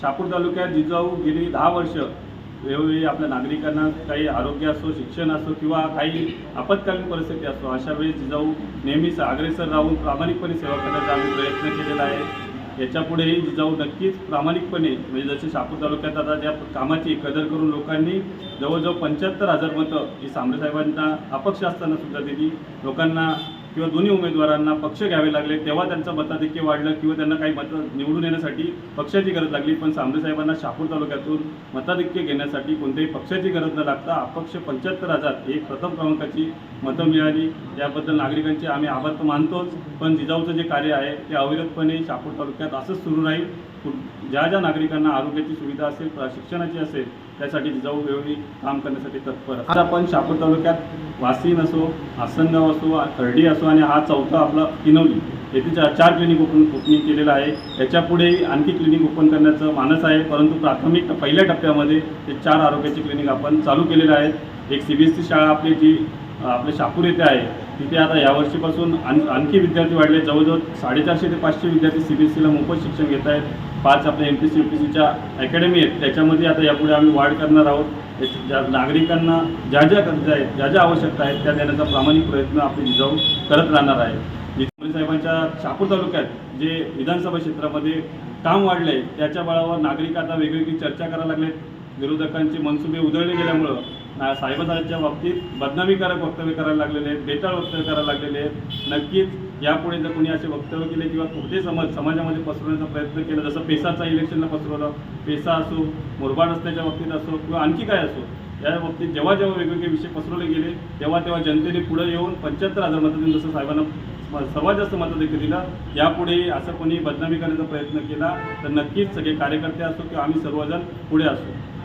शापूर तालुक्यात जिजाऊ गेली दहा वर्ष. वेळोवेळी आपल्या नागरिकांना काही आरोग्य असो शिक्षण असो किंवा काही आपत्कालीन परिस्थिती असो अशा वेळी जिजाऊ नेहमीच अग्रेसर राहून प्रामाणिकपणे सेवा करण्याचा आम्ही प्रयत्न केलेला आहे. याच्यापुढेही जिजाऊ नक्कीच प्रामाणिकपणे म्हणजे जसे शापूर तालुक्यात आता त्या कामाची कदर करून लोकांनी जवळजवळ पंच्याहत्तर हजार मतं ही सांबरेसाहेबांना अपक्ष असताना सुद्धा दिली. लोकांना किंवा दोन्ही उमेदवारांना पक्ष घ्यावे लागले तेव्हा त्यांचं मताधिक्य वाढलं किंवा त्यांना काही मतं निवडून येण्यासाठी पक्षाची गरज लागली. पण सांबरे साहेबांना तालुक्यातून मताधिक्य घेण्यासाठी कोणत्याही पक्षाची गरज न लागता अपक्ष पंच्याहत्तर हजार एक प्रथम क्रमांकाची मतं मिळाली. याबद्दल नागरिकांचे आम्ही आभार तर मानतोच पण जिजाऊचं जे कार्य आहे ते अविरतपणे शापूर तालुक्यात असंच सुरू राहील. ज्या ज्या नागरिकांना आरोग्याची सुविधा असेल प्रशिक्षणाची असेल त्यासाठी जिजाऊ वेळोवेळी काम करण्यासाठी तत्पर आज आपण शापूर तालुक्यात वासीन असो आसनगाव असो खर्डी असो आणि हा चौथा आपला किनवली. येथे चार चार क्लिनिक ओपन ओपनिंग केलेलं आहे. याच्यापुढेही आणखी क्लिनिक ओपन करण्याचं मानस आहे. परंतु प्राथमिक पहिल्या टप्प्यामध्ये ते चार आरोग्याचे क्लिनिक आपण चालू केलेले आहेत. एक सी बी एस सी शाळा आपली जी आपले आपल्या येथे आहे. तिथे आता यावर्षीपासून आण आणखी विद्यार्थी वाढले. जवळजवळ साडेचारशे ते पाचशे विद्यार्थी सी बी एस सीला मोफत शिक्षण घेत आहेत. पाच आपल्या M P C U P सीच्या अकॅडमी आहेत. त्याच्यामध्ये आता यापुढे आम्ही वाढ करणार आहोत. ज्या नागरिकांना ज्या ज्या गरजा आहेत ज्या ज्या आवश्यकता आहेत त्या देण्याचा प्रामाणिक प्रयत्न आपली जिजाऊ करत राहणार आहे. जिजाऊ साहेबांच्या शापूर तालुक्यात जे विधानसभा क्षेत्रामध्ये काम वाढले आहे त्याच्या बळावर नागरिक आता वेगवेगळी चर्चा करायला लागलेत. विरोधकांचे मनसुबे उधळले गेल्यामुळं ना- बाबतीत बदनामीकारक वक्तव्य करायला लागलेले आहेत बेताळ वक्तव्य करायला लागलेले आहेत. नक्कीच यापुढे जर कोणी असे वक्तव्य केले किंवा कुठे समाज समाजामध्ये पसरवण्याचा प्रयत्न केला जसं पेसाचा इलेक्शनला पसरवलं पेसा असो मुरबाड रस्त्याच्या बाबतीत असो किंवा आणखी काय असो या बाबतीत जेव्हा जेव्हा वेगवेगळे विषय पसरवले गेले तेव्हा तेव्हा जनतेने पुढे येऊन पंच्याहत्तर हजार मतं जसं साहेबांना सर्वात जास्त मतं देखील दिलं यापुढे असं कोणी बदनामी करण्याचा प्रयत्न केला तर नक्कीच सगळे कार्यकर्ते असो किंवा आम्ही सर्वजण पुढे असू.